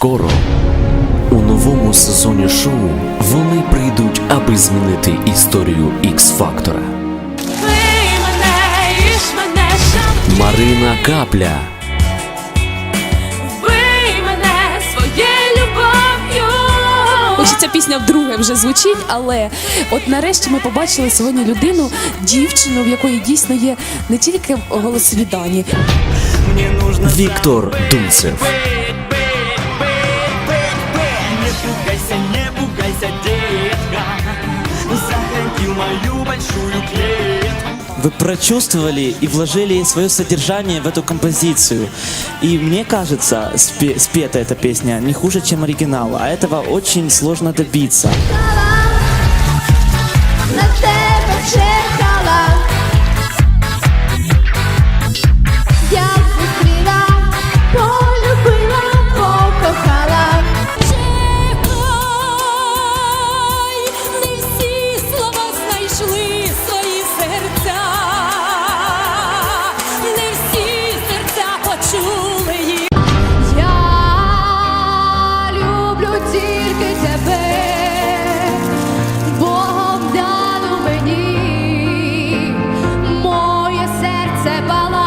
Скоро у новому сезоні шоу вони прийдуть, аби змінити історію шампінь Марина Капля, Хоч ця пісня вдруге вже звучить, але от нарешті ми побачили сьогодні людину, дівчину, в якої дійсно є не тільки голосові дані, Віктор Дунцев, пугайся, не пугайся, детка Заходи в мою большую клетку Вы прочувствовали и вложили свое содержание в эту композицию. И мне кажется, спе- спета эта песня не хуже, чем оригинал, а этого очень сложно добиться. на серце палає.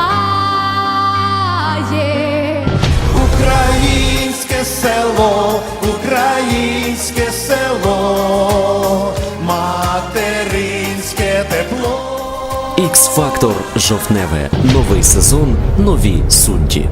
Українське село, українське село, материнське тепло. X-Фактор Жовтневе. Новий сезон, нові судді.